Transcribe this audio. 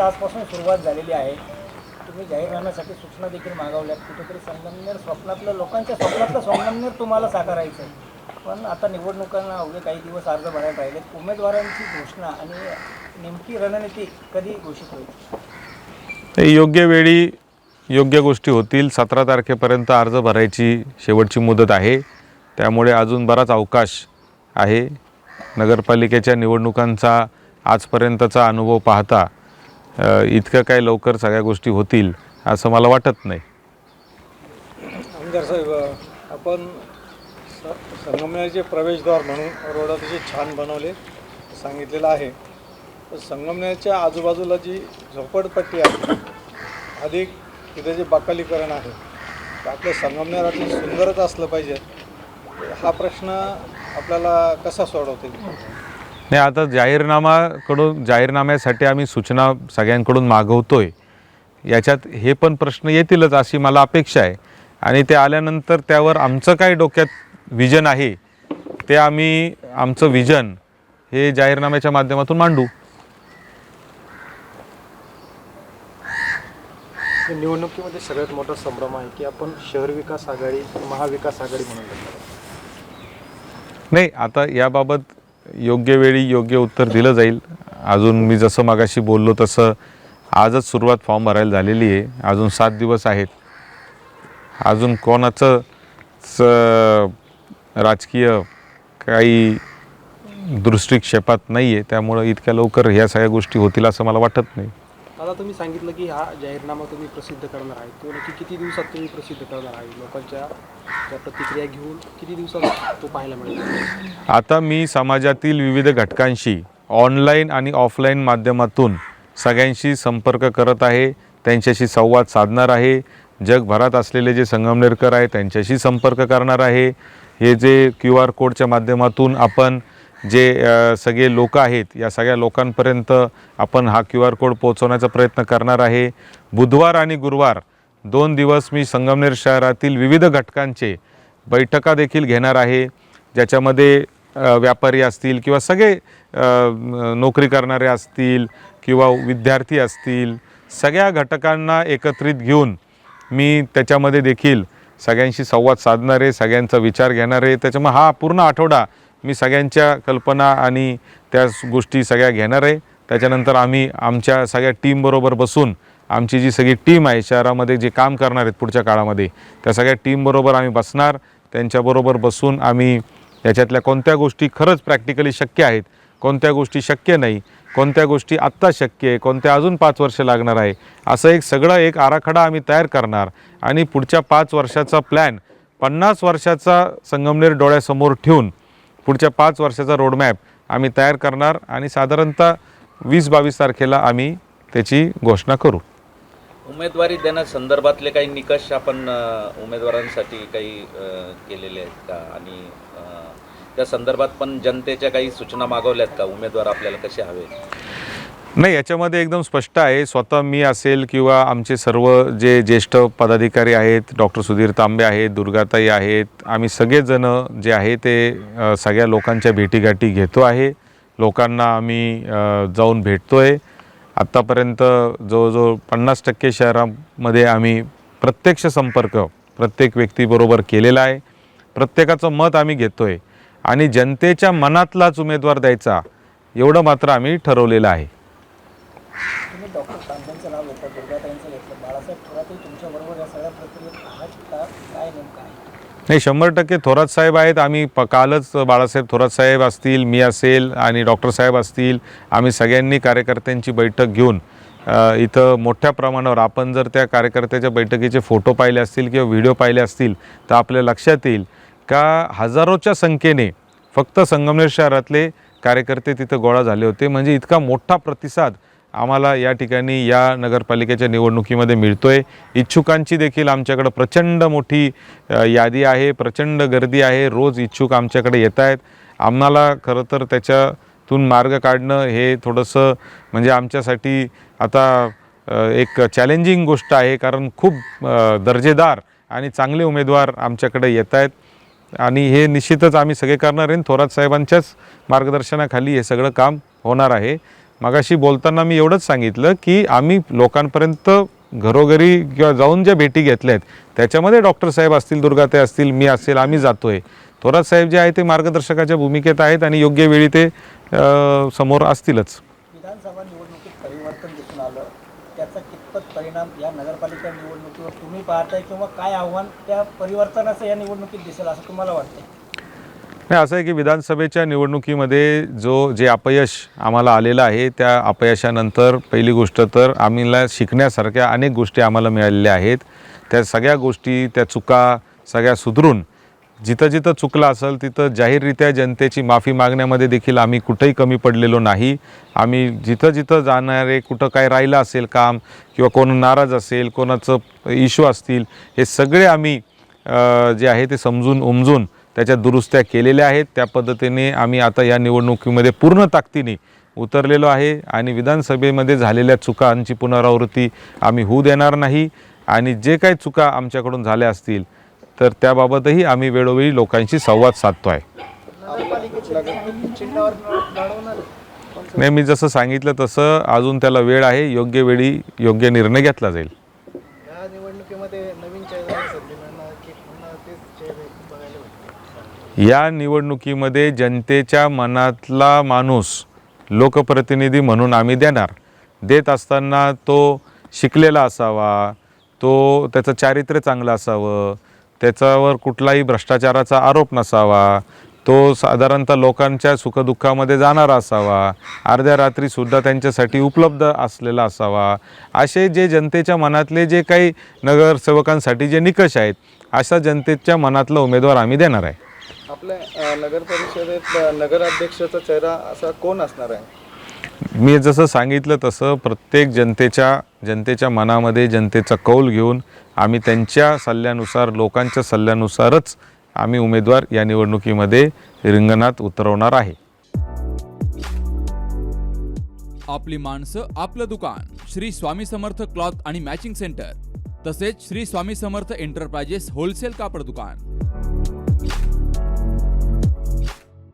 आजपासून सुरुवात झालेली आहे. तुम्ही जाहीरनाम्यासाठी सूचना देखील मागवल्यात. कुठेतरी संगमनेर स्वप्नातलं लोकांच्या स्वप्नातलं संगमनेर तुम्हाला साकारायचं आहे. पण आता निवडणुकांना अवघे काही दिवस अर्ज भरायला राहिलेत. उमेदवारांची घोषणा आणि नेमकी रणनीती कधी घोषित होईल? योग्य वेळी योग्य गोष्टी होतील. सतरा तारखेपर्यंत अर्ज भरायची शेवटची मुदत आहे. त्यामुळे अजून बराच अवकाश आहे. नगरपालिकेच्या निवडणुकांचा आजपर्यंतचा अनुभव पाहता इतकं काय लवकर सगळ्या गोष्टी होतील असं मला वाटत नाही. आमदार साहेब आपण स संगमनेरचे प्रवेशद्वार म्हणून रोड अतिशय छान बनवले सांगितलेलं आहे. तर संगमनेरच्या आजूबाजूला जी झोपडपट्टी आहे अधिक तिथे जे बकालीकरण आहे आपलं संगमनेर अति सुंदरच असलं पाहिजे. हा प्रश्न आपल्याला कसा सोडवतील नाही आता जाहीरनामाकडून जाहीरनाम्यासाठी आम्ही सूचना सगळ्यांकडून मागवतोय याच्यात हे पण प्रश्न येतीलच अशी मला अपेक्षा आहे आणि ते आल्यानंतर त्यावर आमचं काय डोक्यात विजन आहे ते आम्ही आमचं विजन हे जाहीरनाम्याच्या माध्यमातून मांडू निवडणुकीमध्ये सगळ्यात मोठा संभ्रम आहे की आपण शहर विकास आघाडी महाविकास आघाडी म्हणून. नाही आता याबाबत योग्य वेळी योग्य उत्तर दिलं जाईल. अजून मी जसं मागाशी बोललो तसं आजच सुरुवात फॉर्म भरायला झालेली आहे. अजून सात दिवस आहेत. अजून कोणाचं स- राजकीय काही दृष्टिक्षेपात नाही आहे त्यामुळं इतक्या लवकर ह्या सगळ्या गोष्टी होतील असं मला वाटत नाही. आता तुम्ही सांगितलं की हा जाहीरनामा तुम्ही प्रसिद्ध करणार आहे. तो नक्की किती दिवसात तुम्ही प्रसिद्ध करणार आहे? लोकांच्या त्या प्रतिक्रिया घेऊन किती दिवसात तो पाहायला मिळेल? आता मी समाजातील विविध घटकांशी ऑनलाईन आणि ऑफलाईन माध्यमातून सगळ्यांशी संपर्क करत आहे. त्यांच्याशी संवाद साधणार आहे. जगभरात असलेले जे संगमनेरकर आहे त्यांच्याशी संपर्क करणार आहे. हे जे क्यू आर कोडच्या माध्यमातून आपण जे सगळे लोक आहेत या सगळ्या लोकांपर्यंत आपण हा क्यू आर कोड पोहोचवण्याचा प्रयत्न करणार आहे. बुधवार आणि गुरुवार दोन दिवस मी संगमनेर शहरातील विविध घटकांचे बैठका देखील घेणार आहे ज्याच्यामध्ये व्यापारी असतील किंवा सगळे नोकरी करणारे असतील किंवा विद्यार्थी असतील सगळ्या घटकांना एकत्रित घेऊन मी त्याच्यामध्ये देखील सगळ्यांशी संवाद साधणारे सगळ्यांचा विचार घेणारे त्याच्यामुळे हा पूर्ण आठवडा मी सगळ्यांच्या कल्पना आणि त्या गोष्टी सगळ्या घेणार आहे. त्याच्यानंतर आम्ही आमच्या सगळ्या टीमबरोबर बसून आमची जी सगळी टीम आहे शहरामध्ये जे काम करणार आहेत पुढच्या काळामध्ये त्या सगळ्या टीमबरोबर आम्ही बसणार. त्यांच्याबरोबर बसून आम्ही याच्यातल्या कोणत्या गोष्टी खरंच प्रॅक्टिकली शक्य आहेत कोणत्या गोष्टी शक्य नाही कोणत्या गोष्टी आत्ता शक्य आहे कोणत्या अजून पाच वर्ष लागणार आहे असं एक सगळं एक आराखडा आम्ही तयार करणार. आणि पुढच्या पाच वर्षाचा प्लॅन पन्नास वर्षाचा संगमनेर डोळ्यासमोर ठेवून पुढच्या पाच वर्षाचा रोडमॅप आम्ही तयार करणार आणि साधारणतः वीस बावीस तारखेला आम्ही त्याची घोषणा करू. उमेदवारी देण्यासंदर्भातले काही निकष आपण उमेदवारांसाठी काही केलेले आहेत का? आणि त्या संदर्भात पण जनतेच्या काही सूचना मागवल्यात का? उमेदवार आपल्याला कसे हवे? नाही याच्यामध्ये एकदम स्पष्ट आहे. स्वतः मी असेल किंवा आमचे सर्व जे ज्येष्ठ पदाधिकारी आहेत डॉक्टर सुधीर तांबे आहेत दुर्गाताई आहेत आम्ही सगळेजण जे आहे ते सगळ्या लोकांच्या भेटीगाठी घेतो आहे. लोकांना आम्ही जाऊन भेटतो आहे आत्तापर्यंत जवळजवळ पन्नास टक्के शहरामध्ये आम्ही प्रत्यक्ष संपर्क प्रत्येक व्यक्तीबरोबर केलेला आहे. प्रत्येकाचं मत आम्ही घेतो आहे आणि जनतेच्या मनातलाच उमेदवार द्यायचा एवढं मात्र आम्ही ठरवलेलं आहे तुम्ही डॉक्टर तांब्यांचं नाव घेतलं दुर्गाताईंचं घेतलं बाळासाहेब तुमच्याबरोबर या सगळ्या प्रक्रियेत आहात का? काय नेमकं आहे? नाही शंभर टक्के थोरात साहेब आहेत. आम्ही प कालच बाळासाहेब थोरात साहेब असतील मी असेल आणि डॉक्टर साहेब असतील आम्ही सगळ्यांनी कार्यकर्त्यांची बैठक घेऊन अ, इथं मोठ्या प्रमाणावर आपण जर त्या कार्यकर्त्याच्या बैठकीचे फोटो पाहिले असतील किंवा व्हिडिओ पाहिले असतील तर आपल्या लक्षात येईल का हजारोच्या संख्येने फक्त संगमनेर शहरातले कार्यकर्ते तिथं गोळा झाले होते. म्हणजे इतका मोठा प्रतिसाद आम्हाला या ठिकाणी या नगरपालिकेच्या निवडणुकीमध्ये मिळतो आहे इच्छुकांची देखील आमच्याकडं प्रचंड मोठी यादी आहे प्रचंड गर्दी आहे. रोज इच्छुक आमच्याकडे येत आहेत आम्हाला खरं तर त्याच्यातून मार्ग काढणं हे थोडंसं म्हणजे आमच्यासाठी आता एक चॅलेंजिंग गोष्ट आहे. कारण खूप दर्जेदार आणि चांगले उमेदवार आमच्याकडे येत आहेत आणि हे निश्चितच आम्ही सगळे करणार आहे. थोरात साहेबांच्याच मार्गदर्शनाखाली हे सगळं काम होणार आहे. मगाशी बोलताना मी एवढंच सांगितलं की आम्ही लोकांपर्यंत घरोघरी किंवा जाऊन ज्या भेटी घेतल्या आहेत त्याच्यामध्ये डॉक्टर साहेब असतील दुर्गाते असतील मी असेल आम्ही जातो आहे थोरात साहेब जे आहे ते मार्गदर्शकाच्या भूमिकेत आहेत आणि योग्य वेळी ते समोर असतीलच. विधानसभा निवडणुकीत परिवर्तन दिसून आलं. त्याचा कितपत परिणाम या नगरपालिका निवडणुकीवर तुम्ही पाहताय किंवा काय आव्हान त्या परिवर्तनाचं या निवडणुकीत दिसेल असं तुम्हाला वाटतं नाही असं आहे की विधानसभेच्या निवडणुकीमध्ये जो जे अपयश आम्हाला आलेलं आहे त्या अपयशानंतर पहिली गोष्ट तर आम्हाला शिकण्यासारख्या अनेक गोष्टी आम्हाला मिळालेल्या आहेत. त्या सगळ्या गोष्टी त्या चुका सगळ्या सुधरून जिथं जिथं चुकलं असेल तिथं जाहीररित्या जनतेची माफी मागण्यामध्ये देखील आम्ही कुठंही कमी पडलेलो नाही. आम्ही जिथं जिथं जाणारे कुठं काय राहिलं असेल काम किंवा कोण नाराज असेल कोणाचं इश्यू असतील हे सगळे आम्ही जे आहे ते समजून उमजून त्याच्या दुरुस्त्या केलेल्या आहेत. त्या पद्धतीने आम्ही आता या निवडणुकीमध्ये पूर्ण ताकदीने उतरलेलो आहे आणि विधानसभेमध्ये झालेल्या चुकांची पुनरावृत्ती आम्ही होऊ देणार नाही. आणि जे काही चुका आमच्याकडून झाल्या असतील तर त्याबाबतही आम्ही वेळोवेळी लोकांशी संवाद साधतो आहे नाही मी जसं सांगितलं तसं अजून त्याला वेळ आहे. योग्य वेळी योग्य निर्णय घेतला जाईल या निवडणुकीमध्ये नवीन चेहरा संधी मिळणार की पुन्हा तेच चेहरे बघायला भेटतील या निवडणुकीमध्ये जनतेच्या मनातला माणूस लोकप्रतिनिधी म्हणून आम्ही देणार. देत असताना तो शिकलेला असावा तो त्याचं चारित्र्य चांगलं असावं त्याच्यावर कुठलाही भ्रष्टाचाराचा आरोप नसावा तो साधारणतः लोकांच्या सुखदुःखामध्ये जाणारा असावा अर्ध्या रात्रीसुद्धा त्यांच्यासाठी उपलब्ध असलेला असावा असे जे जनतेच्या मनातले जे काही नगरसेवकांसाठी जे निकष आहेत अशा जनतेच्या मनातला उमेदवार आम्ही देणार आहे. आपल्या अ, नगर परिषदेत अ, नगराध्यक्षाचा चेहरा असा कोण असणार आहे? मी जसं सांगितलं तसं प्रत्येक जनतेच्या जनतेच्या मनामध्ये जनतेचा कौल घेऊन आम्ही त्यांच्या सल्ल्यानुसार लोकांच्या सल्ल्यानुसारच आम्ही उमेदवार या निवडणुकीमध्ये रिंगणात उतरवणार आहे. आपली माणसं आपलं दुकान श्री स्वामी समर्थ क्लॉथ आणि मॅचिंग सेंटर तसेच श्री स्वामी समर्थ एंटरप्राइजेस होलसेल कापड दुकान.